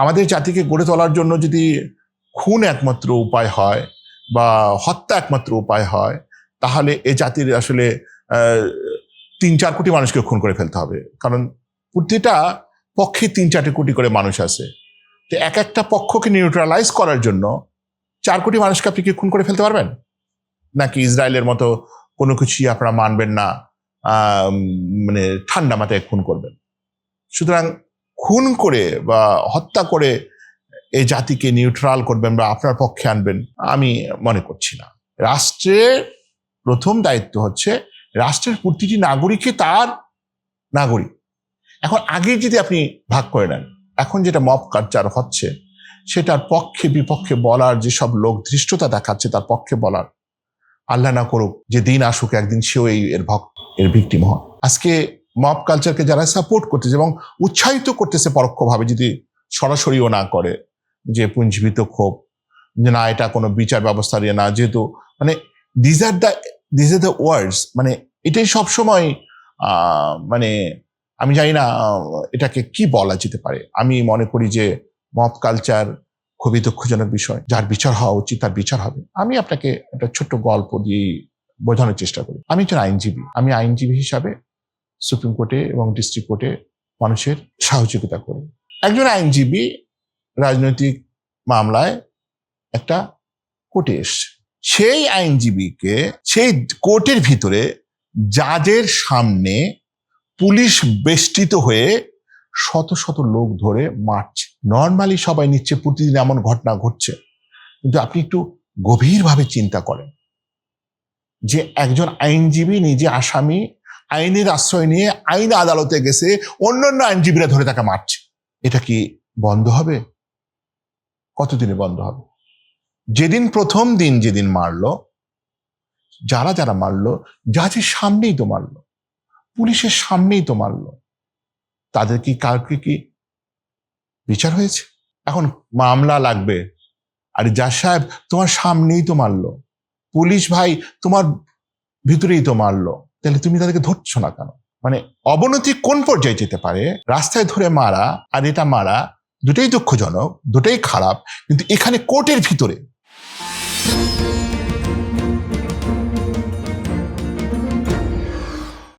আমাদের জাতিকে গড়ে তোলার জন্য যদি খুন একমাত্র উপায় হয় বা হত্যা একমাত্র উপায় হয়, তাহলে এ জাতির আসলে তিন চার কোটি মানুষকে খুন করে ফেলতে হবে। কারণ প্রতিটা পক্ষে তিন চারটে কোটি করে মানুষ আছে। তো এক একটা পক্ষকে নিউট্রালাইজ করার জন্য চার কোটি মানুষকে আপনি কি খুন করে ফেলতে পারবেন? নাকি ইসরায়েলের মতো কোনো কিছুই আপনারা মানবেন না মানে ঠান্ডা মাথায় খুন করবেন? সুতরাং খুন করে বা হত্যা করে এই জাতিকে নিউট্রাল করবেন বা আপনার পক্ষে আনবেন, আমি মনে করছি না। রাষ্ট্রের প্রথম দায়িত্ব হচ্ছে, রাষ্ট্রের প্রতিটি নাগরিককে তার নাগরিক। এখন আগে যদি আপনি ভাগ করে নেন, এখন যেটা মব কালচার হচ্ছে, সেটার পক্ষে বিপক্ষে বলার যেসব লোক ধৃষ্টতা দেখাচ্ছে, তার পক্ষে বলার। আল্লাহ না করুক, যে দিন আসুক, একদিন সেও এই এর ভক্ত, এর ভিকটিম হয় আজকে মব কালচারকে যারা সাপোর্ট করতেছে এবং উৎসাহিত করতেছে পরোক্ষভাবে যদি সরাসরিও না করে, যে পুঞ্জীবিত ক্ষোভ, যে না, এটা কোনো বিচার ব্যবস্থা দিয়ে না, যেহেতু মানে these are the these are the words মানে এটাই সবসময় মানে আমি জানি না, এটাকে কি বলা যেতে পারে। আমি মনে করি যে মব কালচার খুবই দুঃখজনক বিষয়। যার বিচার হওয়া উচিত, তার বিচার হবে। আমি আপনাকে একটা ছোট্ট গল্প দিয়ে বোঝানোর চেষ্টা করি। আমি একজন আইনজীবী। আমি আইনজীবী হিসাবে সুপ্রিম কোর্টে এবং ডিস্ট্রিক্ট কোর্টে মানুষের সহযোগিতা করি। একজন আইনজীবী রাজনৈতিক মামলায় একটা কোর্টে এসছে। সেই আইনজীবীকে, সেই কোর্টের ভিতরে জাজের সামনে পুলিশ বেষ্টিত হয়ে শত শত লোক ধরে মারছে। নর্মালি সবাই নিচ্ছে, প্রতিদিন এমন ঘটনা ঘটছে। কিন্তু আপনি একটু গভীরভাবে চিন্তা করেন যে একজন আইনজীবী, নিজে আসামি আইনের আশ্রয় নিয়ে আইন আদালতে গেছে, অন্যান্য আইনজীবীরা ধরে তাকে মারছে। এটা কি বন্ধ হবে? কতদিনে বন্ধ হবে? যেদিন প্রথম দিন যেদিন মারলো, যারা যারা মারলো জাজের সামনেই তো মারলো, পুলিশের সামনেই তো মারলো, তাদের কি কাউকে কি বিচার হয়েছে? এখন মামলা লাগবে। আর যা সাহেব, তোমার সামনেই তো মারলো। পুলিশ ভাই, তোমার ভিতরেই তো মারলো। তাহলে তুমি তাদেরকে ধরছো না কেন? মানে অবনতি কোন পর্যায়ে যেতে পারে? রাস্তায় ধরে মারা আর এটা মারা দুটোই দুঃখজনক, দুটোই খারাপ, কিন্তু এখানে কোর্টের ভিতরে